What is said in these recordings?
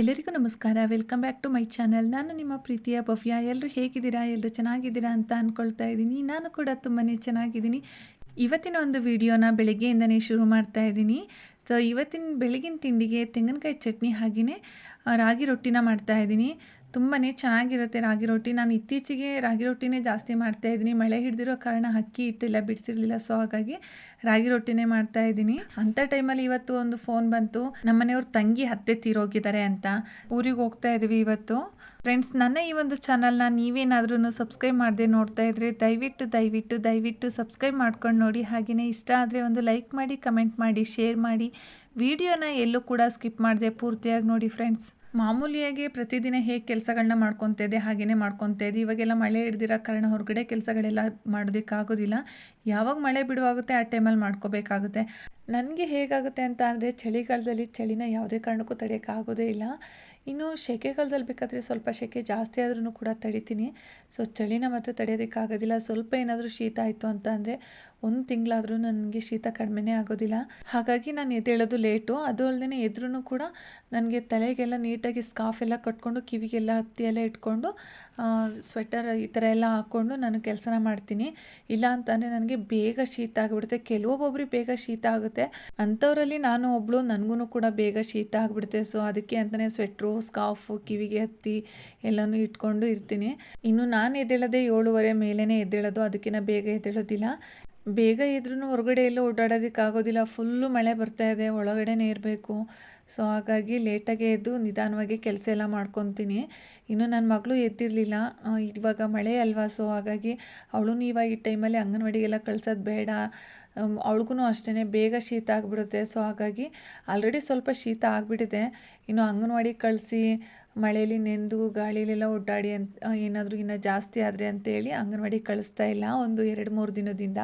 ಎಲ್ಲರಿಗೂ ನಮಸ್ಕಾರ. Welcome back to my channel ನಾನು ನಿಮ್ಮ ಪ್ರೀತಿಯ ಭವ್ಯ. ಎಲ್ಲರೂ ಹೇಗಿದ್ದೀರಾ? ಎಲ್ಲರೂ ಚೆನ್ನಾಗಿದ್ದೀರಾ ಅಂತ ಅಂದ್ಕೊಳ್ತಾ ಇದ್ದೀನಿ. ನಾನು ಕೂಡ ತುಂಬಾ ಚೆನ್ನಾಗಿದ್ದೀನಿ. ಇವತ್ತಿನ ಒಂದು ವಿಡಿಯೋನ ಬೆಳಗ್ಗೆಯಿಂದನೇ ಶುರು ಮಾಡ್ತಾ ಇದ್ದೀನಿ. ಸೊ ಇವತ್ತಿನ ಬೆಳಗಿನ ತಿಂಡಿಗೆ ತೆಂಗಿನಕಾಯಿ ಚಟ್ನಿ ಹಾಗೆಯೇ ರಾಗಿ ರೊಟ್ಟಿನ ಮಾಡ್ತಾ ಇದ್ದೀನಿ. ತುಂಬಾ ಚೆನ್ನಾಗಿರುತ್ತೆ ರಾಗಿ ರೊಟ್ಟಿ. ನಾನು ಇತ್ತೀಚೆಗೆ ರಾಗಿ ರೊಟ್ಟಿನೇ ಜಾಸ್ತಿ ಮಾಡ್ತಾ ಇದ್ದೀನಿ. ಮಳೆ ಹಿಡಿದಿರೋ ಕಾರಣ ಅಕ್ಕಿ ಇಟ್ಟಿಲ್ಲ ಬಿಡಿಸಿರಲಿಲ್ಲ. ಸೊ ಹಾಗಾಗಿ ರಾಗಿ ರೊಟ್ಟಿನೇ ಮಾಡ್ತಾ ಇದ್ದೀನಿ. ಅಂಥ ಟೈಮಲ್ಲಿ ಇವತ್ತು ಒಂದು ಫೋನ್ ಬಂತು. ನಮ್ಮನೆಯವ್ರ ತಂಗಿ ಹತ್ತೆ ತೀರೋಗಿದ್ದಾರೆ ಅಂತ. ಊರಿಗೆ ಹೋಗ್ತಾ ಇದ್ದೀವಿ ಇವತ್ತು. ಫ್ರೆಂಡ್ಸ್ ನನ್ನ ಈ ಒಂದು ಚಾನಲ್ನ ನೀವೇನಾದ್ರೂ ಸಬ್ಸ್ಕ್ರೈಬ್ ಮಾಡದೆ ನೋಡ್ತಾ ಇದ್ರೆ ದಯವಿಟ್ಟು ದಯವಿಟ್ಟು ದಯವಿಟ್ಟು ಸಬ್ಸ್ಕ್ರೈಬ್ ಮಾಡ್ಕೊಂಡು ನೋಡಿ. ಹಾಗೆಯೇ ಇಷ್ಟ ಆದರೆ ಒಂದು ಲೈಕ್ ಮಾಡಿ ಕಮೆಂಟ್ ಮಾಡಿ ಶೇರ್ ಮಾಡಿ. ವಿಡಿಯೋನ ಎಲ್ಲೂ ಕೂಡ ಸ್ಕಿಪ್ ಮಾಡದೆ ಪೂರ್ತಿಯಾಗಿ ನೋಡಿ ಫ್ರೆಂಡ್ಸ್ ಮಾಮೂಲಿಯಾಗಿ ಪ್ರತಿದಿನ ಹೇಗೆ ಕೆಲಸಗಳನ್ನ ಮಾಡ್ಕೊತಾ ಇದ್ದೆ ಹಾಗೆಯೇ ಮಾಡ್ಕೊತಾ ಇದ್ದೆ ಇವಾಗೆಲ್ಲ ಮಳೆ ಹಿಡ್ದಿರೋ ಕಾರಣ ಹೊರಗಡೆ ಕೆಲಸಗಳೆಲ್ಲ ಮಾಡೋದಕ್ಕಾಗೋದಿಲ್ಲ. ಯಾವಾಗ ಮಳೆ ಬಿಡುವಾಗುತ್ತೆ ಆ ಟೈಮಲ್ಲಿ ಮಾಡ್ಕೋಬೇಕಾಗುತ್ತೆ. ನನಗೆ ಹೇಗಾಗುತ್ತೆ ಅಂತ ಅಂದರೆ, ಚಳಿಗಾಲದಲ್ಲಿ ಚಳಿನ ಯಾವುದೇ ಕಾರಣಕ್ಕೂ ತಡೆಯೋಕ್ಕಾಗೋದೇ ಇಲ್ಲ. ಇನ್ನು ಸೆಕೆಗಾಲದಲ್ಲಿ ಬೇಕಾದರೆ ಸ್ವಲ್ಪ ಸೆಕೆ ಜಾಸ್ತಿ ಆದ್ರೂ ಕೂಡ ತಡಿತೀನಿ. ಸೊ, ಚಳಿನ ಮಾತ್ರ ತಡೆಯೋದಕ್ಕಾಗೋದಿಲ್ಲ. ಸ್ವಲ್ಪ ಏನಾದರೂ ಶೀತ ಆಯಿತು ಅಂತ ಅಂದರೆ ಒಂದು ತಿಂಗಳಾದರೂ ನನಗೆ ಶೀತ ಕಡಿಮೆನೇ ಆಗೋದಿಲ್ಲ. ಹಾಗಾಗಿ ನಾನು ಎದ್ದೇಳೋದು ಲೇಟು. ಅದು ಅಲ್ಲದೆ ಎದ್ರೂ ಕೂಡ ನನಗೆ ತಲೆಗೆಲ್ಲ ನೀಟಾಗಿ ಸ್ಕಾಫ್ ಎಲ್ಲ ಕಟ್ಕೊಂಡು, ಕಿವಿಗೆಲ್ಲ ಹತ್ತಿ ಎಲ್ಲ ಇಟ್ಕೊಂಡು ಸ್ವೆಟರ್ ಈ ಥರ ಎಲ್ಲ ಹಾಕ್ಕೊಂಡು ನಾನು ಕೆಲಸನ ಮಾಡ್ತೀನಿ. ಇಲ್ಲ ಅಂತಂದರೆ ನನಗೆ ಬೇಗ ಶೀತ ಆಗಿಬಿಡುತ್ತೆ. ಕೆಲವೊಬ್ಬೊಬ್ರಿಗೆ ಬೇಗ ಶೀತ ಆಗುತ್ತೆ. ಅಂಥವರಲ್ಲಿ ನಾನು ಒಬ್ಬಳು ನನಗೂ ಕೂಡ ಬೇಗ ಶೀತ ಆಗಿಬಿಡುತ್ತೆ. ಸೊ ಅದಕ್ಕೆ ಅಂತಲೇ ಸ್ವೆಟ್ರು ಸ್ಕಾಫು ಕಿವಿಗೆ ಹತ್ತಿ ಎಲ್ಲನೂ ಇಟ್ಕೊಂಡು ಇರ್ತೀನಿ. ಇನ್ನು ನಾನು ಎದ್ದೇಳೋದೇ ಏಳುವರೆ ಮೇಲೇ ಎದ್ದೇಳೋದು. ಅದಕ್ಕಿಂತ ಬೇಗ ಎದ್ದೇಳೋದಿಲ್ಲ. ಬೇಗ ಇದ್ರೂ ಹೊರಗಡೆ ಎಲ್ಲೂ ಓಡಾಡೋದಕ್ಕಾಗೋದಿಲ್ಲ ಫುಲ್ಲು ಮಳೆ ಬರ್ತಾ ಇದೆ ಒಳಗಡೆನೇ ಇರಬೇಕು ಸೊ ಹಾಗಾಗಿ ಲೇಟಾಗೆ ಎದ್ದು ನಿಧಾನವಾಗಿ ಕೆಲಸ ಎಲ್ಲ ಮಾಡ್ಕೊತೀನಿ. ಇನ್ನು ನನ್ನ ಮಗಳು ಎದ್ದಿರಲಿಲ್ಲ. ಇವಾಗ ಮಳೆ ಅಲ್ವಾ, ಸೊ ಹಾಗಾಗಿ ಅವಳು ಇವಾಗ ಈ ಟೈಮಲ್ಲಿ ಅಂಗನವಾಡಿಗೆಲ್ಲ ಕಳ್ಸೋದು ಬೇಡ. ಅವಳಿಗೂ ಅಷ್ಟೇ ಬೇಗ ಶೀತ ಆಗಿಬಿಡುತ್ತೆ. ಸೊ ಹಾಗಾಗಿ ಆಲ್ರೆಡಿ ಸ್ವಲ್ಪ ಶೀತ ಆಗಿಬಿಟ್ಟಿದೆ. ಇನ್ನು ಅಂಗನವಾಡಿಗೆ ಕಳಿಸಿ ಮಳೇಲಿ ನೆಂದು ಗಾಳಿಲೆಲ್ಲ ಓಡಾಡಿ ಅಂತ ಏನಾದರೂ ಇನ್ನು ಜಾಸ್ತಿ ಆದರೆ ಅಂತೇಳಿ ಅಂಗನವಾಡಿಗೆ ಕಳಿಸ್ತಾ ಇಲ್ಲ. ಒಂದು ಎರಡು ಮೂರು ದಿನದಿಂದ.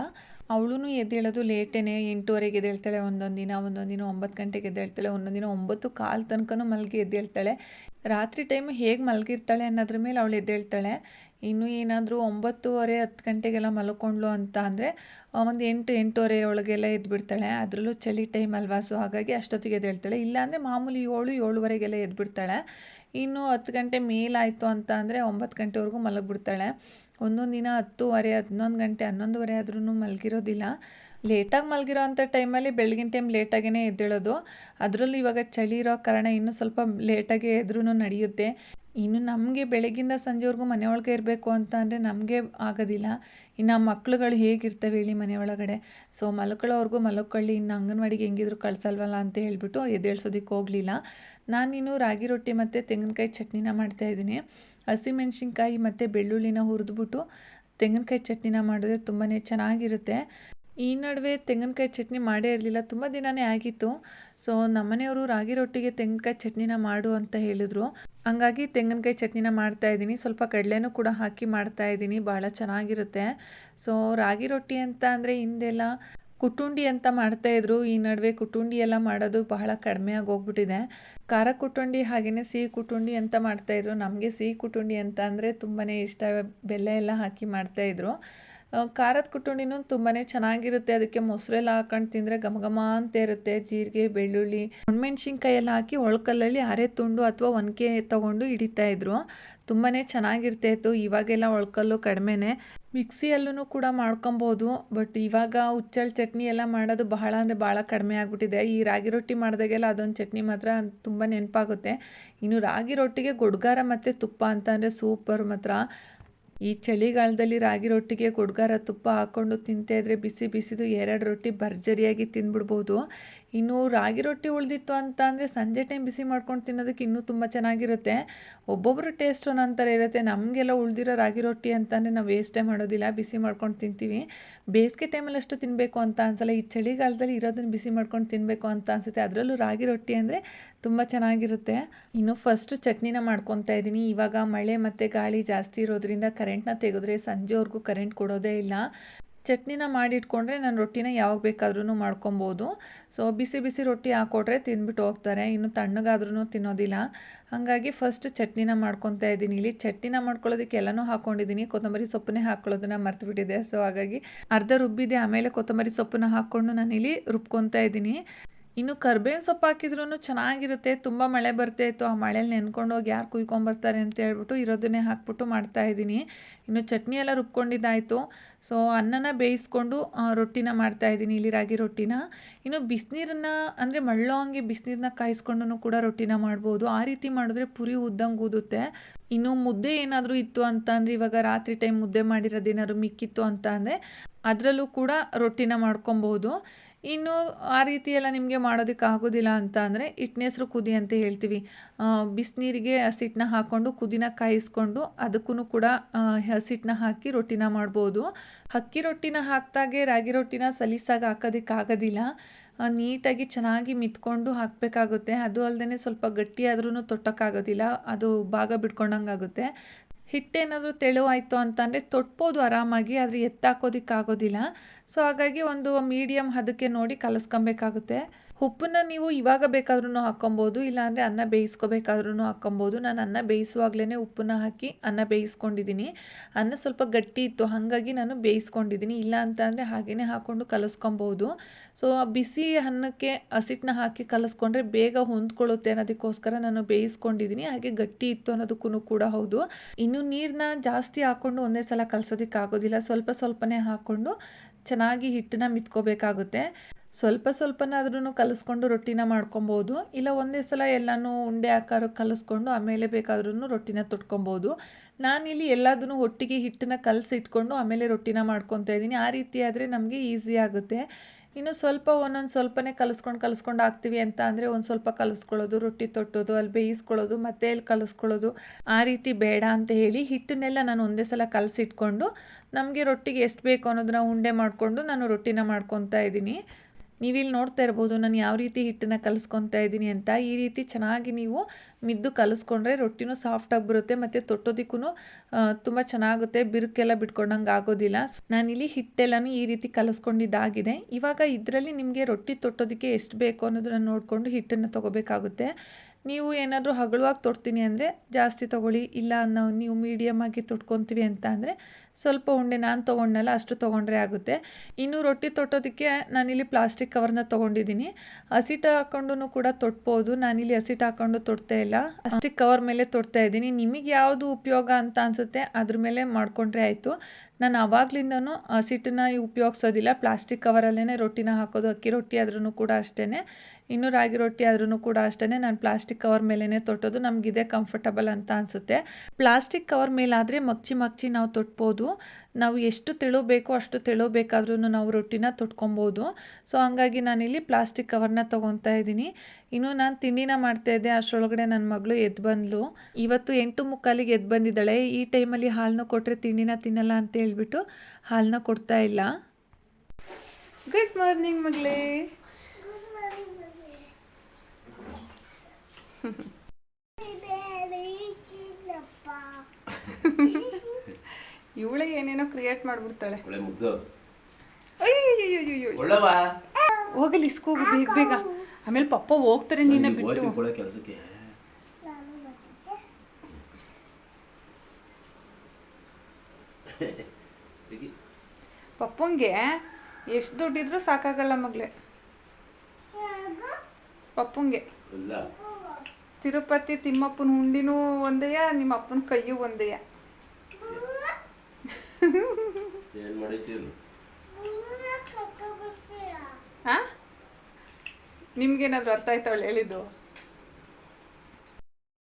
ಅವಳೂ ಎದ್ದೇಳೋದು ಲೇಟೇ ಎಂಟೂವರೆಗೆ ಎದ್ದೇಳ್ತಾಳೆ ಒಂದೊಂದು ದಿನ ಒಂದೊಂದು ದಿನ ಒಂಬತ್ತು ಗಂಟೆಗೆ ಎದ್ದೇಳ್ತಾಳೆ ಒಂದೊಂದು ದಿನ ಒಂಬತ್ತು ಕಾಲು ತನಕನೂ ಮಲಗಿ ಎದ್ದೇಳ್ತಾಳೆ ರಾತ್ರಿ ಟೈಮ್ ಹೇಗೆ ಮಲಗಿರ್ತಾಳೆ ಅನ್ನೋದ್ರ ಮೇಲೆ ಅವಳು ಎದ್ದೇಳ್ತಾಳೆ ಇನ್ನು ಏನಾದರೂ ಒಂಬತ್ತುವರೆ, ಹತ್ತು ಗಂಟೆಗೆಲ್ಲ ಮಲ್ಕೊಂಡ್ಲು ಅಂತ ಅಂದರೆ ಒಂದು ಎಂಟು, ಎಂಟೂವರೆ ಒಳಗೆಲ್ಲ ಎದ್ಬಿಡ್ತಾಳೆ ಅದರಲ್ಲೂ ಚಳಿ ಟೈಮ್ ಅಲ್ವಾ? ಸೊ ಹಾಗಾಗಿ ಅಷ್ಟೊತ್ತಿಗೆ ಎದ್ದೇಳ್ತಾಳೆ ಇಲ್ಲಾಂದರೆ ಮಾಮೂಲಿ ಏಳು, ಏಳುವರೆಗೆಲ್ಲ ಎದ್ಬಿಡ್ತಾಳೆ ಇನ್ನು ಹತ್ತು ಗಂಟೆ ಮೇಲಾಯಿತು ಅಂತ ಅಂದರೆ ಒಂಬತ್ತು ಗಂಟೆವರೆಗೂ ಮಲಗಿಬಿಡ್ತಾಳೆ. ಒಂದೊಂದು ದಿನ ಹತ್ತುವರೆ, ಹನ್ನೊಂದು ಗಂಟೆ, ಹನ್ನೊಂದುವರೆ ಆದ್ರೂ ಮಲಗಿರೋದಿಲ್ಲ. ಲೇಟಾಗಿ ಮಲಗಿರೋ ಅಂಥ ಟೈಮಲ್ಲಿ ಬೆಳಗಿನ ಟೈಮ್ ಲೇಟಾಗೇ ಎದ್ದೇಳೋದು. ಅದರಲ್ಲೂ ಇವಾಗ ಚಳಿ ಇರೋ ಕಾರಣ ಇನ್ನೂ ಸ್ವಲ್ಪ ಲೇಟಾಗಿ ಎದ್ರೂ ನಡೆಯುತ್ತೆ. ಇನ್ನು ನಮಗೆ ಬೆಳಗಿಂದ ಸಂಜೆವರೆಗೂ ಮನೆಯೊಳಗೆ ಇರಬೇಕು ಅಂತ ಅಂದರೆ ನಮಗೆ ಆಗೋದಿಲ್ಲ. ಇನ್ನು ಮಕ್ಳುಗಳು ಹೇಗಿರ್ತವೆ ಹೇಳಿ ಮನೆ ಒಳಗಡೆ? ಸೊ ಮಲ್ಕೊಳ್ಳೋವರೆಗೂ ಮಲ್ಕೊಳ್ಳಿ, ಇನ್ನು ಅಂಗನವಾಡಿಗೆ ಹೆಂಗಿದ್ರು ಕಳ್ಸಲ್ವಲ್ಲ ಅಂತ ಹೇಳಿಬಿಟ್ಟು ಎದ್ದೇಳ್ಸೋದಕ್ಕೆ ಹೋಗಲಿಲ್ಲ. ನಾನಿನ್ನು ರಾಗಿ ರೊಟ್ಟಿ ಮತ್ತು ತೆಂಗಿನಕಾಯಿ ಚಟ್ನಿನ ಮಾಡ್ತಾಯಿದ್ದೀನಿ ಹಸಿಮೆಣ್ಸಿನ್ಕಾಯಿ ಮತ್ತು ಬೆಳ್ಳುಳ್ಳಿನ ಹುರಿದ್ಬಿಟ್ಟು ತೆಂಗಿನಕಾಯಿ ಚಟ್ನಿನ ಮಾಡಿದ್ರೆ ತುಂಬಾ ಚೆನ್ನಾಗಿರುತ್ತೆ. ಈ ನಡುವೆ ತೆಂಗಿನಕಾಯಿ ಚಟ್ನಿ ಮಾಡೇ ಇರಲಿಲ್ಲ, ತುಂಬ ದಿನವೇ ಆಗಿತ್ತು. ಸೊ ನಮ್ಮನೆಯವರು ರಾಗಿ ರೊಟ್ಟಿಗೆ ತೆಂಗಿನಕಾಯಿ ಚಟ್ನಿನ ಮಾಡು ಅಂತ ಹೇಳಿದ್ರು. ಹಂಗಾಗಿ ತೆಂಗಿನಕಾಯಿ ಚಟ್ನಿನ ಮಾಡ್ತಾ ಇದ್ದೀನಿ. ಸ್ವಲ್ಪ ಕಡಲೆನೂ ಕೂಡ ಹಾಕಿ ಮಾಡ್ತಾ ಇದ್ದೀನಿ. ಭಾಳ ಚೆನ್ನಾಗಿರುತ್ತೆ. ಸೊ ರಾಗಿ ರೊಟ್ಟಿ ಅಂತ ಅಂದರೆ ಹಿಂದೆಲ್ಲ ಕುಟುಂಡಿ ಅಂತ ಮಾಡ್ತಾಯಿದ್ರು ಈ ನಡುವೆ ಕುಟುಂಡಿ ಎಲ್ಲ ಮಾಡೋದು ಬಹಳ ಕಡಿಮೆ ಹೋಗ್ಬಿಟ್ಟಿದೆ ಖಾರ ಕುಟುಂಡಿ ಹಾಗೆಯೇ ಸಿಹಿ ಕುಟುಂಡಿ ಅಂತ ಮಾಡ್ತಾಯಿದ್ರು ನಮಗೆ ಸಿಹಿ ಕುಟುಂಡಿ ಅಂತ ಅಂದರೆ ತುಂಬಾ ಇಷ್ಟ. ಬೆಲ್ಲ ಎಲ್ಲ ಹಾಕಿ ಮಾಡ್ತಾಯಿದ್ರು ಖಾರದ ಕುಟುಂಡಿನೂ ತುಂಬಾ ಚೆನ್ನಾಗಿರುತ್ತೆ. ಅದಕ್ಕೆ ಮೊಸರೆಲ್ಲ ಹಾಕೊಂಡು ತಿಂದರೆ ಘಮಘಮ ಘಮ ಅಂತ ಇರುತ್ತೆ. ಜೀರಿಗೆ, ಬೆಳ್ಳುಳ್ಳಿ ಹುಣ್ಮೆಣ್ಸಿನ್ಕಾಯಿ ಎಲ್ಲ ಹಾಕಿ ಒಳ್ಕಲ್ಲಲ್ಲಿ ಅರೆ ತುಂಡು ಅಥವಾ ಒನಕೆ ತಗೊಂಡು ಹಿಡಿತಾ ಇದ್ರು. ತುಂಬಾ ಚೆನ್ನಾಗಿರ್ತಾ ಇತ್ತು ಇವಾಗೆಲ್ಲ ಒಳ್ಕಲ್ಲು ಕಡಿಮೆನೆ. ಮಿಕ್ಸಿಯಲ್ಲೂ ಕೂಡ ಮಾಡ್ಕೊಬೋದು. ಬಟ್ ಇವಾಗ ಹುಚ್ಚಳ ಚಟ್ನಿ ಎಲ್ಲ ಮಾಡೋದು ಬಹಳ ಅಂದರೆ ಭಾಳ ಕಡಿಮೆ ಆಗಿಬಿಟ್ಟಿದೆ. ಈ ರಾಗಿ ರೊಟ್ಟಿ ಮಾಡಿದಾಗೆಲ್ಲ ಅದೊಂದು ಚಟ್ನಿ ಮಾತ್ರ ತುಂಬ ನೆನಪಾಗುತ್ತೆ. ಇನ್ನು ರಾಗಿ ರೊಟ್ಟಿಗೆ ಗೊಡ್ಗಾರ ಮತ್ತು ತುಪ್ಪ ಅಂತ ಅಂದರೆ ಸೂಪರ್ ಮಾತ್ರ. ಈ ಚಳಿಗಾಲದಲ್ಲಿ ರಾಗಿ ರೊಟ್ಟಿಗೆ, ಗುಡ್ಗಾರ ತುಪ್ಪ ಹಾಕ್ಕೊಂಡು ತಿಂತಾ ಇದ್ರೆ ಬಿಸಿ ಬಿಸಿದು ಎರಡು ರೊಟ್ಟಿ ಭರ್ಜರಿಯಾಗಿ ತಿಂದ್ಬಿಡ್ಬೋದು. ಇನ್ನು ರಾಗಿ ರೊಟ್ಟಿ ಉಳಿದಿತ್ತು ಅಂತ ಅಂದರೆ ಸಂಜೆ ಟೈಮ್ ಬಿಸಿ ಮಾಡ್ಕೊಂಡು ತಿನ್ನೋದಕ್ಕೆ ಇನ್ನೂ ತುಂಬ ಚೆನ್ನಾಗಿರುತ್ತೆ. ಒಬ್ಬೊಬ್ಬರು ಟೇಸ್ಟ್ ಥರ ಇರುತ್ತೆ. ನಮಗೆಲ್ಲ ಉಳಿದಿರೋ ರಾಗಿ ರೊಟ್ಟಿ ಅಂತಂದರೆ ನಾವು ವೇಸ್ಟೇ ಮಾಡೋದಿಲ್ಲ. ಬಿಸಿ ಮಾಡ್ಕೊಂಡು ತಿಂತೀವಿ. ಬೇಸಿಗೆ ಟೈಮಲ್ಲಿ ಅಷ್ಟು ತಿನ್ನಬೇಕು ಅಂತ ಅನ್ಸಲ್ಲ. ಈ ಚಳಿಗಾಲದಲ್ಲಿ ಇರೋದನ್ನ ಬಿಸಿ ಮಾಡ್ಕೊಂಡು ತಿನ್ನಬೇಕು ಅಂತ ಅನಿಸುತ್ತೆ. ಅದರಲ್ಲೂ ರಾಗಿ ರೊಟ್ಟಿ ಅಂದರೆ ತುಂಬ ಚೆನ್ನಾಗಿರುತ್ತೆ. ಇನ್ನು ಫಸ್ಟು ಚಟ್ನಿನ ಮಾಡ್ಕೊತಾ ಇದ್ದೀನಿ ಇವಾಗ ಮಳೆ ಮತ್ತು ಗಾಳಿ ಜಾಸ್ತಿ ಇರೋದ್ರಿಂದ ಕರೆಂಟ್ನ ತೆಗೆದ್ರೆ ಸಂಜೆವರೆಗೂ ಕರೆಂಟ್ ಕೊಡೋದೇ ಇಲ್ಲ. ಚಟ್ನಿನ ಮಾಡಿಟ್ಕೊಂಡ್ರೆ ನಾನು ರೊಟ್ಟಿನ ಯಾವಾಗ ಬೇಕಾದ್ರೂ ಮಾಡ್ಕೊಬೋದು. ಸೊ ಬಿಸಿ ಬಿಸಿ ರೊಟ್ಟಿ ಹಾಕ್ಕೊಟ್ರೆ ತಿಂದ್ಬಿಟ್ಟು ಹೋಗ್ತಾರೆ. ಇನ್ನು ತಣ್ಣಗಾದ್ರೂ ತಿನ್ನೋದಿಲ್ಲ. ಹಾಗಾಗಿ ಫಸ್ಟ್ ಚಟ್ನಿನ ಮಾಡ್ಕೊತಾ ಇದ್ದೀನಿ. ಇಲ್ಲಿ ಚಟ್ನಿನ ಮಾಡ್ಕೊಳ್ಳೋದಕ್ಕೆ ಎಲ್ಲನೂ ಹಾಕ್ಕೊಂಡಿದ್ದೀನಿ ಕೊತ್ತಂಬರಿ ಸೊಪ್ಪನ್ನೇ ಹಾಕ್ಕೊಳ್ಳೋದನ್ನ ಮರ್ತುಬಿಟ್ಟಿದೆ. ಸೊ ಹಾಗಾಗಿ ಅರ್ಧ ರುಬ್ಬಿದೆ. ಆಮೇಲೆ ಕೊತ್ತಂಬರಿ ಸೊಪ್ಪನ್ನ ಹಾಕ್ಕೊಂಡು ನಾನಿಲ್ಲಿ ರುಬ್ಕೊತಾ ಇದ್ದೀನಿ. ಇನ್ನು ಕರ್ಬೇವಿನ ಸೊಪ್ಪು ಹಾಕಿದ್ರೂ ಚೆನ್ನಾಗಿರುತ್ತೆ, ತುಂಬ ಮಳೆ ಬರ್ತಾ ಇತ್ತು ಆ ಮಳೇಲಿ ನೆನ್ಕೊಂಡು ಹೋಗಿ ಯಾರು ಕುಯ್ಕೊಂಬರ್ತಾರೆ ಅಂತ ಹೇಳ್ಬಿಟ್ಟು ಇರೋದನ್ನೇ ಹಾಕ್ಬಿಟ್ಟು ಮಾಡ್ತಾಯಿದ್ದೀನಿ ಇನ್ನು ಚಟ್ನಿ ಎಲ್ಲ ರುಬ್ಕೊಂಡಿದ್ದಾಯಿತು, ಸೊ ಅನ್ನನ ಬೇಯಿಸ್ಕೊಂಡು ರೊಟ್ಟಿನ ಮಾಡ್ತಾ ಇದ್ದೀನಿ, ಇಲ್ಲಿ ರಾಗಿ ರೊಟ್ಟಿನ. ಇನ್ನು ಬಿಸಿನೀರನ್ನ, ಅಂದರೆ ಮಳ್ಳೋ ಹಂಗೆ ಬಿಸಿನೀರನ್ನ ಕಾಯಿಸ್ಕೊಂಡು ಕೂಡ ರೊಟ್ಟಿನ ಮಾಡ್ಬೋದು. ಆ ರೀತಿ ಮಾಡಿದ್ರೆ ಪುರಿ ಉದ್ದಂಗೆ ಊದುತ್ತೆ. ಇನ್ನು ಮುದ್ದೆ ಏನಾದರೂ ಇತ್ತು ಅಂತ ಅಂದರೆ ಇವಾಗ ರಾತ್ರಿ ಟೈಮ್ ಮುದ್ದೆ ಮಾಡಿರೋದೇನಾದ್ರು ಮಿಕ್ಕಿತ್ತು ಅಂತ ಅಂದರೆ ಅದರಲ್ಲೂ ಕೂಡ ರೊಟ್ಟಿನ ಮಾಡ್ಕೊಬೋದು. ಇನ್ನು ಆ ರೀತಿ ಎಲ್ಲ ನಿಮಗೆ ಮಾಡೋದಕ್ಕೆ ಆಗೋದಿಲ್ಲ ಅಂತ ಅಂದರೆ ಹಿಟ್ನೆಸ್ರು ಕುದಿ ಅಂತ ಹೇಳ್ತೀವಿ. ಬಿಸಿನೀರಿಗೆ ಹಸಿಟ್ಟನ್ನ ಹಾಕ್ಕೊಂಡು ಕುದಿನ ಕಾಯಿಸ್ಕೊಂಡು ಅದಕ್ಕೂ ಕೂಡ ಹಸಿಟ್ಟನ್ನ ಹಾಕಿ ರೊಟ್ಟಿನ ಮಾಡ್ಬೋದು. ಅಕ್ಕಿ ರೊಟ್ಟಿನ ಹಾಕ್ದಾಗೆ ರಾಗಿ ರೊಟ್ಟಿನ ಸಲೀಸಾಗಿ ಹಾಕೋದಕ್ಕೆ ಆಗೋದಿಲ್ಲ. ನೀಟಾಗಿ ಚೆನ್ನಾಗಿ ಮಿತ್ಕೊಂಡು ಹಾಕಬೇಕಾಗುತ್ತೆ. ಅದು ಅಲ್ಲದೆ ಸ್ವಲ್ಪ ಗಟ್ಟಿ ಆದ್ರೂ ತೊಟ್ಟಕ್ಕಾಗೋದಿಲ್ಲ. ಅದು ಭಾಗ ಬಿಟ್ಕೊಂಡಂಗೆ ಆಗುತ್ತೆ ಹಿಟ್ಟೇನಾದರೂ ತೆಳುವಾಯಿತು ಅಂತಂದರೆ ತೊಟ್ಬೋದು ಆರಾಮಾಗಿ ಆದರೆ ಎತ್ತಾಕೋದಕ್ಕಾಗೋದಿಲ್ಲ. ಸೊ ಹಾಗಾಗಿ ಒಂದು ಮೀಡಿಯಮ್ ಹದಕ್ಕೆ ನೋಡಿ ಕಲಸ್ಕೊಬೇಕಾಗುತ್ತೆ. ಉಪ್ಪನ್ನ ನೀವು ಇವಾಗ ಬೇಕಾದ್ರೂ ಹಾಕ್ಕೊಬೋದು, ಇಲ್ಲಾಂದರೆ ಅನ್ನ ಬೇಯಿಸ್ಕೋಬೇಕಾದ್ರೂ ಹಾಕ್ಕೊಬೋದು. ನಾನು ಅನ್ನ ಬೇಯಿಸುವಾಗಲೇ ಉಪ್ಪನ್ನ ಹಾಕಿ ಅನ್ನ ಬೇಯಿಸ್ಕೊಂಡಿದ್ದೀನಿ. ಅನ್ನ ಸ್ವಲ್ಪ ಗಟ್ಟಿ ಇತ್ತು, ಹಾಗಾಗಿ ನಾನು ಬೇಯಿಸ್ಕೊಂಡಿದ್ದೀನಿ. ಇಲ್ಲ ಅಂತ ಅಂದರೆ ಹಾಗೇ ಹಾಕ್ಕೊಂಡು ಕಲಸ್ಕೊಬೋದು. ಸೊ ಬಿಸಿ ಅನ್ನಕ್ಕೆ ಹಸಿಟ್ಟನ್ನ ಹಾಕಿ ಕಲಸ್ಕೊಂಡ್ರೆ ಬೇಗ ಹೊಂದ್ಕೊಳ್ಳುತ್ತೆ ಅನ್ನೋದಕ್ಕೋಸ್ಕರ ನಾನು ಬೇಯಿಸ್ಕೊಂಡಿದ್ದೀನಿ. ಹಾಗೆ ಗಟ್ಟಿ ಇತ್ತು ಅನ್ನೋದಕ್ಕೂ ಕೂಡ ಹೌದು. ಇನ್ನು ನೀರನ್ನ ಜಾಸ್ತಿ ಹಾಕ್ಕೊಂಡು ಒಂದೇ ಸಲ ಕಲಸೋದಕ್ಕೆ ಆಗೋದಿಲ್ಲ ಸ್ವಲ್ಪ ಸ್ವಲ್ಪನೇ ಹಾಕ್ಕೊಂಡು ಚೆನ್ನಾಗಿ ಹಿಟ್ಟನ್ನ ಮಿತ್ಕೋಬೇಕಾಗುತ್ತೆ. ಸ್ವಲ್ಪ ಸ್ವಲ್ಪನಾದ್ರೂ ಕಲಿಸ್ಕೊಂಡು ರೊಟ್ಟಿನ ಮಾಡ್ಕೊಬೋದು. ಇಲ್ಲ ಒಂದೇ ಸಲ ಎಲ್ಲನೂ ಉಂಡೆ ಆಕಾರಕ್ಕೆ ಕಲಿಸ್ಕೊಂಡು ಆಮೇಲೆ ಬೇಕಾದ್ರೂ ರೊಟ್ಟಿನ ತೊಟ್ಕೊಬೋದು. ನಾನಿಲ್ಲಿ ಎಲ್ಲದನ್ನು ಒಟ್ಟಿಗೆ ಹಿಟ್ಟನ್ನ ಕಲಸಿ ಇಟ್ಕೊಂಡು ಆಮೇಲೆ ರೊಟ್ಟಿನ ಮಾಡ್ಕೊತಾ ಇದ್ದೀನಿ. ಆ ರೀತಿ ಆದರೆ ನಮಗೆ ಈಸಿ ಆಗುತ್ತೆ. ಇನ್ನು ಸ್ವಲ್ಪ ಒಂದೊಂದು ಸ್ವಲ್ಪನೇ ಕಲಿಸ್ಕೊಂಡು ಕಲಿಸ್ಕೊಂಡು ಹಾಕ್ತೀವಿ ಅಂತ ಅಂದರೆ ಒಂದು ಸ್ವಲ್ಪ ಕಲಿಸ್ಕೊಳ್ಳೋದು, ರೊಟ್ಟಿ ತೊಟ್ಟೋದು, ಅಲ್ಲಿ ಬೇಯಿಸ್ಕೊಳ್ಳೋದು, ಮತ್ತೆ ಅಲ್ಲಿ ಕಲಿಸ್ಕೊಳ್ಳೋದು. ಆ ರೀತಿ ಬೇಡ ಅಂತ ಹೇಳಿ ಹಿಟ್ಟನ್ನೆಲ್ಲ ನಾನು ಒಂದೇ ಸಲ ಕಲಸಿಟ್ಕೊಂಡು ನಮಗೆ ರೊಟ್ಟಿಗೆ ಎಷ್ಟು ಬೇಕು ಅನ್ನೋದನ್ನ ಉಂಡೆ ಮಾಡಿಕೊಂಡು ನಾನು ರೊಟ್ಟಿನ ಮಾಡ್ಕೊತಾ ಇದ್ದೀನಿ. ನೀವಿಲ್ಲಿ ನೋಡ್ತಾ ಇರ್ಬೋದು ನಾನು ಯಾವ ರೀತಿ ಹಿಟ್ಟನ್ನು ಕಲಿಸ್ಕೊತಾ ಇದ್ದೀನಿ ಅಂತ. ಈ ರೀತಿ ಚೆನ್ನಾಗಿ ನೀವು ಮಿದ್ದು ಕಲಿಸ್ಕೊಂಡ್ರೆ ರೊಟ್ಟಿನೂ ಸಾಫ್ಟಾಗಿ ಬರುತ್ತೆ ಮತ್ತು ತೊಟ್ಟೋದಕ್ಕೂ ತುಂಬ ಚೆನ್ನಾಗುತ್ತೆ. ಬಿರುಕೆಲ್ಲ ಬಿಟ್ಕೊಂಡಂಗೆ ಆಗೋದಿಲ್ಲ. ನಾನಿಲ್ಲಿ ಹಿಟ್ಟೆಲ್ಲನೂ ಈ ರೀತಿ ಕಲಿಸ್ಕೊಂಡಿದ್ದಾಗಿದೆ. ಇವಾಗ ಇದರಲ್ಲಿ ನಿಮಗೆ ರೊಟ್ಟಿ ತೊಟ್ಟೋದಕ್ಕೆ ಎಷ್ಟು ಬೇಕು ಅನ್ನೋದನ್ನು ನೋಡಿಕೊಂಡು ಹಿಟ್ಟನ್ನು ತೊಗೋಬೇಕಾಗುತ್ತೆ. ನೀವು ಏನಾದರೂ ಹಗಳುವಾಗಿ ತೊಡ್ತೀನಿ ಅಂದರೆ ಜಾಸ್ತಿ ತೊಗೊಳ್ಳಿ. ಇಲ್ಲ ನಾವು ನೀವು ಮೀಡಿಯಮ್ ಆಗಿ ತೊಟ್ಕೊತೀವಿ ಅಂತ ಅಂದರೆ ಸ್ವಲ್ಪ ಉಂಡೆ ನಾನು ತೊಗೊಂಡಲ್ಲ ಅಷ್ಟು ತೊಗೊಂಡ್ರೆ ಆಗುತ್ತೆ. ಇನ್ನು ರೊಟ್ಟಿ ತೊಟ್ಟೋದಕ್ಕೆ ನಾನಿಲ್ಲಿ ಪ್ಲಾಸ್ಟಿಕ್ ಕವರ್ನ ತೊಗೊಂಡಿದ್ದೀನಿ. ಹಸಿಟ್ಟು ಹಾಕೊಂಡು ಕೂಡ ತೊಟ್ಬೋದು. ನಾನಿಲ್ಲಿ ಹಸಿಟ್ಟು ಹಾಕೊಂಡು ತೊಡ್ತಾ ಇಲ್ಲ. ಪ್ಲಾಸ್ಟಿಕ್ ಕವರ್ ಮೇಲೆ ತೊಡ್ತಾ ಇದ್ದೀನಿ. ನಿಮಗೆ ಯಾವುದು ಉಪಯೋಗ ಅಂತ ಅನಿಸುತ್ತೆ ಅದ್ರ ಮೇಲೆ ಮಾಡ್ಕೊಂಡ್ರೆ ಆಯಿತು. ನಾನು ಆವಾಗ್ಲಿಂದನೂ ಹಸಿಟ್ಟನ್ನ ಉಪಯೋಗಿಸೋದಿಲ್ಲ. ಪ್ಲಾಸ್ಟಿಕ್ ಕವರಲ್ಲೇ ರೊಟ್ಟಿನ ಹಾಕೋದು, ಅಕ್ಕಿ ರೊಟ್ಟಿ ಆದ್ರೂ ಕೂಡ ಅಷ್ಟೇ ಇನ್ನು ರಾಗಿ ರೊಟ್ಟಿ ಆದ್ರೂ ಕೂಡ ಅಷ್ಟೇ ನಾನು ಪ್ಲಾಸ್ಟಿಕ್ ಕವರ್ ಮೇಲೇ ತೊಟ್ಟೋದು. ನಮಗಿದೆ ಕಂಫರ್ಟಬಲ್ ಅಂತ ಅನಿಸುತ್ತೆ. ಪ್ಲಾಸ್ಟಿಕ್ ಕವರ್ ಮೇಲಾದರೆ ಮಗ್ಚಿ ಮಗ್ಚಿ ನಾವು ತೊಟ್ಬೋದು. ನಾವು ಎಷ್ಟು ತೆಳು ಬೇಕೋ ಅಷ್ಟು ತಿಳೋಬೇಕಾದ್ರೂ ನಾವು ರೊಟ್ಟಿನ ತೊಟ್ಕೊಬೋದು. ಸೊ ಹಂಗಾಗಿ ನಾನಿಲ್ಲಿ ಪ್ಲಾಸ್ಟಿಕ್ ಕವರ್ನ ತೊಗೊತಾ ಇದ್ದೀನಿ. ಇನ್ನು ನಾನು ತಿಂಡಿನ ಮಾಡ್ತಾಯಿದ್ದೆ ಅಷ್ಟರೊಳಗಡೆ ನನ್ನ ಮಗಳು ಎದ್ದು ಬಂದ್ಲು. ಇವತ್ತು ಎಂಟು ಮುಕ್ಕಾಲಿಗೆ ಎದ್ದು ಬಂದಿದ್ದಾಳೆ. ಈ ಟೈಮಲ್ಲಿ ಹಾಲನ್ನ ಕೊಟ್ಟರೆ ತಿಂಡಿನ ತಿನ್ನಲ್ಲ ಅಂತ ಹೇಳ್ಬಿಟ್ಟು ಹಾಲನ್ನ ಕೊಡ್ತಾ ಇಲ್ಲ. ಗುಡ್ ಮಾರ್ನಿಂಗ್ ಮಗಳೇ. ಇವಳೇ ಏನೇನೋ ಕ್ರಿಯೇಟ್ ಮಾಡ್ಬಿಡ್ತಾಳೆ. ಒಳ್ಳೆ ಮುದ್ದು ಅಯ್ಯಯ್ಯಯ್ಯಯ್ಯೋ ಒಳ್ಳೆವಾ ಹೋಗಲಿ ಇಸ್ಕೋಗು ಬೇಗ ಬೇಗ ಆಮೇಲೆ ಪಪ್ಪ ಹೋಗ್ತಾರೆ ನಿನ್ನ ಬಿಟ್ಟು ಕೆಲಸಕ್ಕೆ ಪಪ್ಪಂಗೆ ಎಷ್ಟು ದುಡ್ಡಿದ್ರು ಸಾಕಾಗಲ್ಲ ಮಗಳೇ ಪಪ್ಪಂಗೆ ತಿರುಪತಿ ತಿಮ್ಮಪ್ಪನ ಹುಂಡಿನೂ ಒಂದೆಯ ನಿಮ್ಮ ಅಪ್ಪನ ಕೈಯೂ ಒಂದೆಯ ಏನ್ ಮಾಡಿದ್ದೀರಿ ಹಾ? ನಿಮ್ಗೇನಾದ್ರು ಅರ್ಥ ಆಯ್ತಾ ಅವಳು ಹೇಳಿದ್ದು?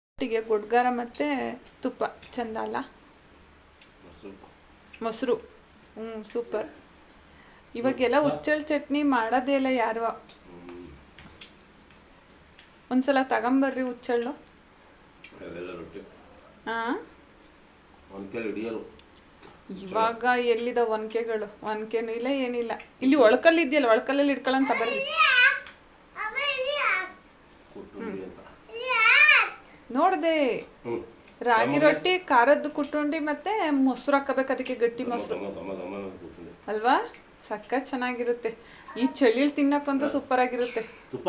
ಒಟ್ಟಿಗೆ ಗುಡ್ಗಾರ ಮತ್ತೆ ತುಪ್ಪ. ಚಂದ ಅಲ್ಲ? ಮೊಸರು. ಹ್ಞೂ ಸೂಪರ್. ಇವಾಗೆಲ್ಲ ಹುಚ್ಚಳ ಚಟ್ನಿ ಮಾಡೋದೇ ಇಲ್ಲ ಯಾರು. ಒಂದ್ಸಲ ತಗೊಂಬರ್ರಿ ಉಚ್ಚಳ್ಳು ಹಾಂ? ಒಂದ್ ಕೆಲ ಹಿಡಿಯಲು ಇವಾಗ ಎಲ್ಲಿದ ಒನ್ಕೆಗಳು? ಒನಕೆನೂ ಇಲ್ಲ, ಏನಿಲ್ಲ. ಇಲ್ಲಿ ಒಳಕಲ್ಲಿ ಇದೆಯಲ್ಲ, ಒಳಕಲ್ಲಲ್ಲಿ ಇಟ್ಕೊಳ್ಳಂತ ಬರ್ರಿ. ನೋಡ್ದೆ. ರಾಗಿ ರೊಟ್ಟಿ, ಖಾರದ್ದು ಕುಟ್ಟುಂಡಿ ಮತ್ತೆ ಮೊಸರು ಹಾಕಬೇಕು ಅದಕ್ಕೆ ಗಟ್ಟಿ ಮೊಸರು. ಅಲ್ವಾ? ಸಖತ್ ಚೆನ್ನಾಗಿರುತ್ತೆ. ಈ ಚಳಿಲಿ ತಿನ್ನಕ್ಕಂತೂ ಸೂಪರ್ ಆಗಿರುತ್ತೆ ತುಪ್ಪ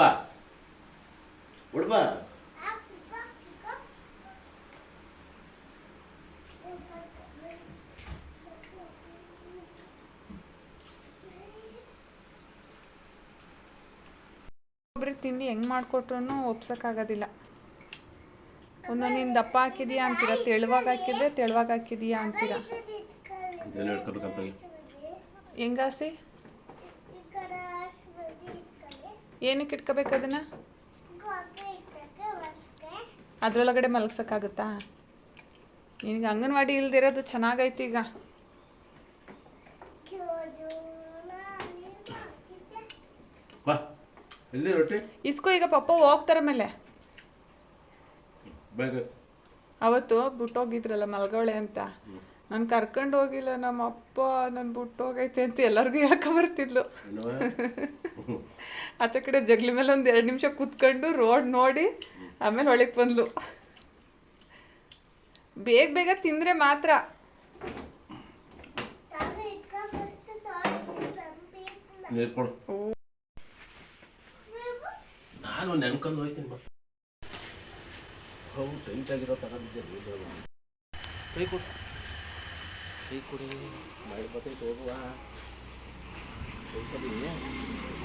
ಒಬ್ರಿಗೆ ತಿಂಡಿ ಹೆಂಗೆ ಮಾಡಿಕೊಟ್ರು ಒಪ್ಸೋಕ್ಕಾಗೋದಿಲ್ಲ. ಒಂದೊಂದು ನೀನು ದಪ್ಪ ಹಾಕಿದೀಯಾ ಅಂತೀರ? ತೆಳುವಾಗ ಹಾಕಿದ್ರೆ ತೆಳುವಾಗ ಹಾಕಿದೀಯಾ ಅಂತೀರ? ಹೆಂಗಾಸಿ ಏನಕ್ಕೆ ಇಟ್ಕೋಬೇಕು ಅದನ್ನು? ಅದರೊಳಗಡೆ ಮಲಗ್ಸೋಕ್ಕಾಗುತ್ತಾ? ನಿನಗೆ ಅಂಗನವಾಡಿ ಇಲ್ದಿರೋದು ಚೆನ್ನಾಗೈತಿ ಈಗ ಬಾ ಎಲ್ಲಿ ರೊಟ್ಟಿ? ಇಸ್ಕೋ ಈಗ ಪಪ್ಪ ಹೋಗ್ತಾರ ಮೇಲೆ. ಬೇಗ. ಅವತ್ತು ಬಿಟ್ಟೋಗಿದ್ರಲ್ಲ ಮಲ್ಗೊಳೆ ಅಂತ. ನಾನು ಕರ್ಕೊಂಡು ಹೋಗಿಲ್ಲ ನಮ್ಮ ಅಪ್ಪ ನಾನು ಬಿಟ್ಟೋಗೈತೆ ಅಂತ ಎಲ್ಲರಿಗೂ ಹೇಳ್ಕೊಂಬರ್ತಿದ್ಲು ಬರ್ತಿದ್ಲು. ಆಚೆ ಕಡೆ ಜಗ್ಲಿ ಮೇಲೆ ಒಂದು ಎರಡು ನಿಮಿಷ ಕೂತ್ಕೊಂಡು ರೋಡ್ ನೋಡಿ ಆಮೇಲೆ ಒಳಗೆ ಬಂದ್ಲು. ಬೇಗ ಬೇಗ ತಿಂದರೆ ಮಾತ್ರ. ನೀರು ಕೊಡು. ನಾನು ನೆನ್ಕೊಂಡು ಹೋಯ್ತೀನಿ ಬಾ. ಹೌದು ಟೈಟ್ ಆಗಿರೋ ತಗೊಂಡಿದ್ದೆ ಕೈ ಕೊಡು. ಕೈ ಕೊಡಿ ಮಾಡಿ ಬರ್ತೈತೆ ಹೋಗುವ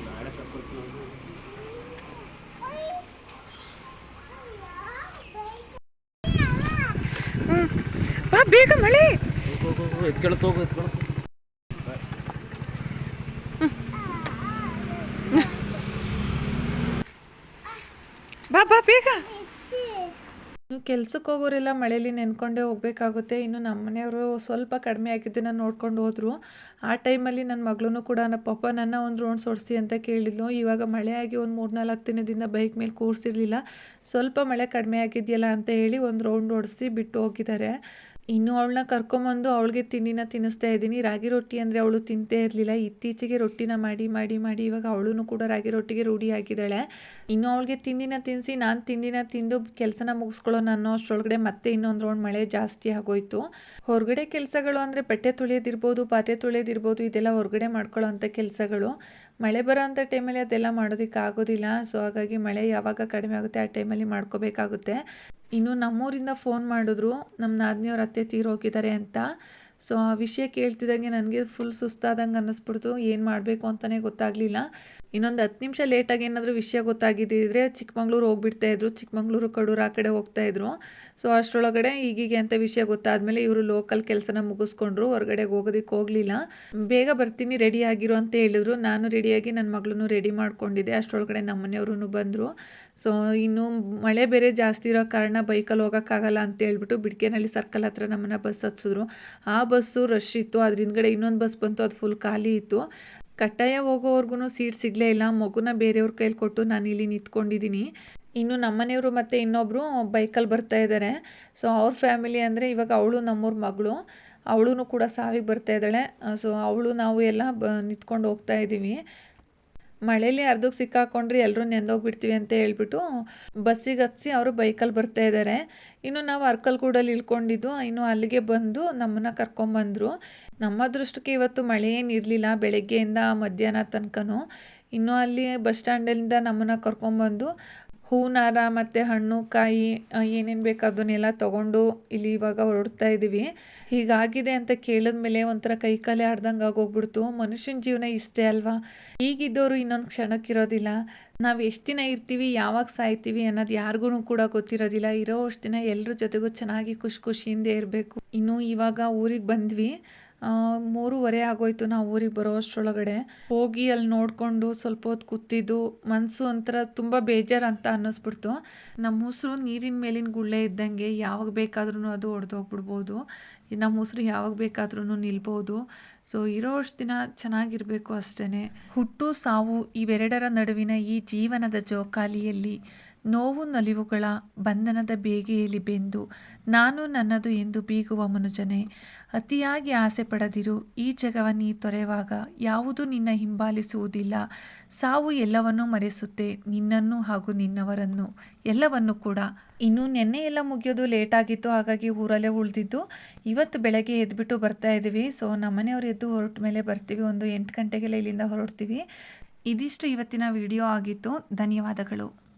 ನಾಳೆ ಕರ್ಕೊಳ್ತೀನಿ ಬೇಗ ಮಳೆ. ಹೋಗು ಹೋಗು ಹೋಗು. ಎತ್ಕೊಳ್ತು ಹೋಗು ಎತ್ಕೊಳ್ತು ಬಾ ಬಾ ಬೇಗ. ಇನ್ನು ಕೆಲ್ಸಕ್ಕೆ ಹೋಗೋರೆಲ್ಲ ಮಳೇಲಿ ನೆನ್ಕೊಂಡೇ ಹೋಗ್ಬೇಕಾಗುತ್ತೆ. ಇನ್ನು ನಮ್ಮ ಮನೆಯವರು ಸ್ವಲ್ಪ ಕಡಿಮೆ ಆಗಿದ್ದನ್ನು ನೋಡ್ಕೊಂಡು ಹೋದರು. ಆ ಟೈಮಲ್ಲಿ ನನ್ನ ಮಗಳೂ ಕೂಡ ನನ್ನ ಪಪ್ಪ ನನ್ನ ಒಂದು ರೌಂಡ್ಸ್ ಓಡಿಸಿ ಅಂತ ಕೇಳಿದ್ಲು. ಇವಾಗ ಮಳೆ ಆಗಿ ಒಂದು ಮೂರು ನಾಲ್ಕು ದಿನದಿಂದ ಬೈಕ್ ಮೇಲೆ ಕೂರಿಸಿರ್ಲಿಲ್ಲ. ಸ್ವಲ್ಪ ಮಳೆ ಕಡಿಮೆ ಆಗಿದೆಯಲ್ಲ ಅಂತ ಹೇಳಿ ಒಂದು ರೌಂಡ್ ಓಡಿಸಿ ಬಿಟ್ಟು ಹೋಗಿದ್ದಾರೆ. ಇನ್ನು ಅವಳನ್ನ ಕರ್ಕೊಂಬಂದು ಅವಳಿಗೆ ತಿಂಡಿನ ತಿನ್ನಿಸ್ತಾ ಇದ್ದೀನಿ. ರಾಗಿ ರೊಟ್ಟಿ ಅಂದರೆ ಅವಳು ತಿಂತೇ ಇರಲಿಲ್ಲ. ಇತ್ತೀಚೆಗೆ ರೊಟ್ಟಿನ ಮಾಡಿ ಮಾಡಿ ಮಾಡಿ ಇವಾಗ ಅವಳೂ ಕೂಡ ರಾಗಿ ರೊಟ್ಟಿಗೆ ರೂಢಿಯಾಗಿದ್ದಾಳೆ ಇನ್ನು ಅವಳಿಗೆ ತಿಂಡಿನ ತಿನ್ನಿಸಿ ನಾನು ತಿಂಡಿನ ತಿಂದು ಕೆಲಸನ ಮುಗಿಸ್ಕೊಳ್ಳೋಣ ಅನ್ನೋ ಅಷ್ಟರೊಳಗಡೆ ಮತ್ತೆ ಇನ್ನೊಂದು ರೌಂಡ್ ಮಳೆ ಜಾಸ್ತಿ ಆಗೋಯ್ತು. ಹೊರಗಡೆ ಕೆಲಸಗಳು ಅಂದರೆ ಬಟ್ಟೆ ತೊಳೆಯೋದಿರ್ಬೋದು, ಪಾತ್ರೆ ತೊಳೆಯೋದಿರ್ಬೋದು, ಇದೆಲ್ಲ ಹೊರಗಡೆ ಮಾಡ್ಕೊಳ್ಳೋ ಅಂಥ ಕೆಲಸಗಳು. ಮಳೆ ಬರೋ ಅಂಥ ಟೈಮಲ್ಲಿ ಅದೆಲ್ಲ ಮಾಡೋದಕ್ಕೆ ಆಗೋದಿಲ್ಲ. ಸೊ ಹಾಗಾಗಿ ಮಳೆ ಯಾವಾಗ ಕಡಿಮೆ ಆಗುತ್ತೆ ಆ ಟೈಮಲ್ಲಿ ಮಾಡ್ಕೋಬೇಕಾಗುತ್ತೆ. ಇನ್ನು ನಮ್ಮೂರಿಂದ ಫೋನ್ ಮಾಡಿದ್ರು ನಮ್ಮ ನಾದಿನಿಯವ್ರ ಅತ್ತೆ ತೀರೋಗಿದ್ದಾರೆ ಅಂತ. ಸೊ ಆ ವಿಷಯ ಕೇಳ್ತಿದ್ದಂಗೆ ನನಗೆ ಫುಲ್ ಸುಸ್ತಾದಂಗೆ ಅನ್ನಿಸ್ಬಿಡ್ತು. ಏನು ಮಾಡಬೇಕು ಅಂತಲೇ ಗೊತ್ತಾಗಲಿಲ್ಲ. ಇನ್ನೊಂದು ಹತ್ತು ನಿಮಿಷ ಲೇಟಾಗಿ ಏನಾದರೂ ವಿಷಯ ಗೊತ್ತಾಗಿದ್ದಿದ್ರೆ ಚಿಕ್ಕಮಂಗ್ಳೂರು ಹೋಗ್ಬಿಡ್ತಾಯಿದ್ರು ಚಿಕ್ಕಮಂಗ್ಳೂರು, ಕಡೂರು ಆ ಕಡೆ ಹೋಗ್ತಾಯಿದ್ರು ಸೊ ಅಷ್ಟರೊಳಗಡೆ ಈಗೀಗೆ ಅಂತ ವಿಷಯ ಗೊತ್ತಾದಮೇಲೆ ಇವರು ಲೋಕಲ್ ಕೆಲಸನ ಮುಗಿಸ್ಕೊಂಡ್ರು. ಹೊರಗಡೆ ಹೋಗೋದಕ್ಕೆ ಹೋಗಲಿಲ್ಲ. ಬೇಗ ಬರ್ತೀನಿ ರೆಡಿ ಆಗಿರು ಅಂತ ಹೇಳಿದ್ರು. ನಾನು ರೆಡಿಯಾಗಿ ನನ್ನ ಮಗಳನ್ನೂ ರೆಡಿ ಮಾಡಿಕೊಂಡಿದ್ದೆ. ಅಷ್ಟರೊಳಗಡೆ ನಮ್ಮ ಮನೆಯವರು ಬಂದರು. ಸೊ ಇನ್ನು ಮಳೆ ಬೇರೆ ಜಾಸ್ತಿ ಇರೋ ಕಾರಣ ಬೈಕಲ್ಲಿ ಹೋಗೋಕ್ಕಾಗಲ್ಲ ಅಂತ ಹೇಳ್ಬಿಟ್ಟು ಬಿಡ್ಕೆನಹಳ್ಳಿ ಸರ್ಕಲ್ ಹತ್ರ ನಮ್ಮನ್ನು ಬಸ್ ಹತ್ಸಿದ್ರು. ಆ ಬಸ್ಸು ರಶ್ ಇತ್ತು. ಅದ್ರ ಹಿಂದ್ಗಡೆ ಇನ್ನೊಂದು ಬಸ್ ಬಂತು. ಅದು ಫುಲ್ ಖಾಲಿ ಇತ್ತು. ಕಟ್ಟಾಯ ಹೋಗೋವರೆಗೂ ಸೀಟ್ ಸಿಗಲೇ ಇಲ್ಲ. ಮಗುನ ಬೇರೆಯವ್ರ ಕೈಲಿ ಕೊಟ್ಟು ನಾನು ಇಲ್ಲಿ ನಿಂತ್ಕೊಂಡಿದ್ದೀನಿ ಇನ್ನು ನಮ್ಮನೆಯವರು ಮತ್ತು ಇನ್ನೊಬ್ಬರು ಬೈಕಲ್ಲಿ ಬರ್ತಾ ಇದ್ದಾರೆ ಸೊ ಅವ್ರ ಫ್ಯಾಮಿಲಿ ಅಂದರೆ ಇವಾಗ ಅವಳು ನಮ್ಮೂರ ಮಗಳು. ಅವಳೂ ಕೂಡ ಸಾವಿಗೆ ಬರ್ತಾ ಇದ್ದಾಳೆ. ಸೊ ಅವಳು, ನಾವು ಎಲ್ಲ ಬ ನಿಂತ್ಕೊಂಡು ಹೋಗ್ತಾ ಇದ್ದೀವಿ ಮಳೇಲಿ ಅರ್ಧಕ್ಕೆ ಸಿಕ್ಕಾಕೊಂಡ್ರೆ ಎಲ್ಲರೂ ನೆಂದೋಗ್ಬಿಡ್ತೀವಿ ಅಂತ ಹೇಳ್ಬಿಟ್ಟು ಬಸ್ಸಿಗೆ ಹತ್ತಿಸಿ ಅವರು ಬೈಕಲ್ಲಿ ಬರ್ತಾ ಇದ್ದಾರೆ ಇನ್ನು ನಾವು ಅರ್ಕಲ್ಗೂಡಲ್ಲಿ ಇಳ್ಕೊಂಡಿದ್ದು, ಇನ್ನು ಅಲ್ಲಿಗೆ ಬಂದು ನಮ್ಮನ್ನು ಕರ್ಕೊಂಬಂದರು. ನಮ್ಮ ಅದೃಷ್ಟಕ್ಕೆ ಇವತ್ತು ಮಳೆ ಏನು ಇರಲಿಲ್ಲ, ಬೆಳಗ್ಗೆಯಿಂದ ಮಧ್ಯಾಹ್ನ ತನಕನೂ. ಇನ್ನು ಅಲ್ಲಿ ಬಸ್ ಸ್ಟ್ಯಾಂಡಿಂದ ನಮ್ಮನ್ನು ಕರ್ಕೊಂಬಂದು ಹೂನಾರ ಮತ್ತು ಹಣ್ಣು ಕಾಯಿ ಏನೇನು ಬೇಕು ಅದನ್ನೆಲ್ಲ ತೊಗೊಂಡು ಇಲ್ಲಿ ಇವಾಗ ಹೊರಡ್ತಾ ಇದ್ದೀವಿ ಹೀಗಾಗಿದೆ ಅಂತ ಕೇಳಿದ ಮೇಲೆ ಒಂಥರ ಕೈ ಕಾಲೇ ಆಡ್ದಂಗೆ ಆಗೋಗ್ಬಿಡ್ತು. ಮನುಷ್ಯನ ಜೀವನ ಇಷ್ಟೇ ಅಲ್ವಾ? ಈಗಿದ್ದವರು ಇನ್ನೊಂದು ಕ್ಷಣಕ್ಕಿರೋದಿಲ್ಲ. ನಾವು ಎಷ್ಟು ದಿನ ಇರ್ತೀವಿ, ಯಾವಾಗ ಸಾಯ್ತೀವಿ ಅನ್ನೋದು ಯಾರಿಗೂ ಕೂಡ ಗೊತ್ತಿರೋದಿಲ್ಲ. ಇರೋ ಅಷ್ಟು ದಿನ ಎಲ್ಲರ ಜೊತೆಗೂ ಚೆನ್ನಾಗಿ ಖುಷಿ ಖುಷಿಯಿಂದ ಇರಬೇಕು. ಇನ್ನು ಇವಾಗ ಊರಿಗೆ ಬಂದ್ವಿ. ಮೂರುವರೆ ಆಗೋಯ್ತು ನಾವು ಊರಿಗೆ ಬರೋ ಅಷ್ಟರೊಳಗಡೆ. ಹೋಗಿ ಅಲ್ಲಿ ನೋಡಿಕೊಂಡು ಸ್ವಲ್ಪ ಹೊತ್ತು ಕೂತಿದ್ದು ಮನಸ್ಸು ಒಂಥರ ತುಂಬ ಬೇಜಾರು ಅಂತ ಅನ್ನಿಸ್ಬಿಡ್ತು. ನಮ್ಮ ಉಸಿರು ನೀರಿನ ಮೇಲಿನ ಗುಳ್ಳೆ ಇದ್ದಂಗೆ ಯಾವಾಗ ಬೇಕಾದ್ರೂ ಅದು ಒಡೆದೋಗ್ಬಿಡ್ಬೋದು. ನಮ್ಮ ಉಸಿರು ಯಾವಾಗ ಬೇಕಾದ್ರೂ ನಿಲ್ಬೋದು. ಸೊ ಇರೋ ಅಷ್ಟು ದಿನ ಚೆನ್ನಾಗಿರಬೇಕು ಅಷ್ಟೇ ಹುಟ್ಟು ಸಾವು ಇವೆರಡರ ನಡುವಿನ ಈ ಜೀವನದ ಜೋಕಾಲಿಯಲ್ಲಿ ನೋವು ನಲಿವುಗಳ ಬಂಧನದ ಬೇಗೆಯಲ್ಲಿ ಬೆಂದು ನಾನು ನನ್ನದು ಎಂದು ಬೀಗುವ ಮನುಜನೇ, ಅತಿಯಾಗಿ ಆಸೆ ಪಡದಿರು, ಈ ಜಗವ ನೀ ತೊರೆವಾಗ ಯಾವುದು ನಿನ್ನ ಹಿಂಬಾಲಿಸುವುದಿಲ್ಲ. ಸಾವು ಎಲ್ಲವನ್ನೂ ಮರೆಸುತ್ತೆ, ನಿನ್ನನ್ನು ಹಾಗೂ ನಿನ್ನವರನ್ನು, ಎಲ್ಲವನ್ನು ಕೂಡ. ಇನ್ನು ನೆನ್ನೆ ಎಲ್ಲ ಮುಗಿಯೋದು ಲೇಟ್ ಆಗಿತ್ತು ಹಾಗಾಗಿ ಊರಲ್ಲೇ ಉಳಿದಿದ್ದು, ಇವತ್ತು ಬೆಳಗ್ಗೆ ಎದ್ಬಿಟ್ಟು ಬರ್ತಾ ಇದ್ದೀವಿ. ಸೊ ನಮ್ಮನೆಯವ್ರು ಎದ್ದು ಹೊರಟ ಮೇಲೆ ಬರ್ತೀವಿ, ಒಂದು ಎಂಟು ಗಂಟೆಗೆಲ್ಲ ಇಲ್ಲಿಂದ ಹೊರಡ್ತೀವಿ. ಇದಿಷ್ಟು ಇವತ್ತಿನ ವಿಡಿಯೋ ಆಗಿತ್ತು. ಧನ್ಯವಾದಗಳು.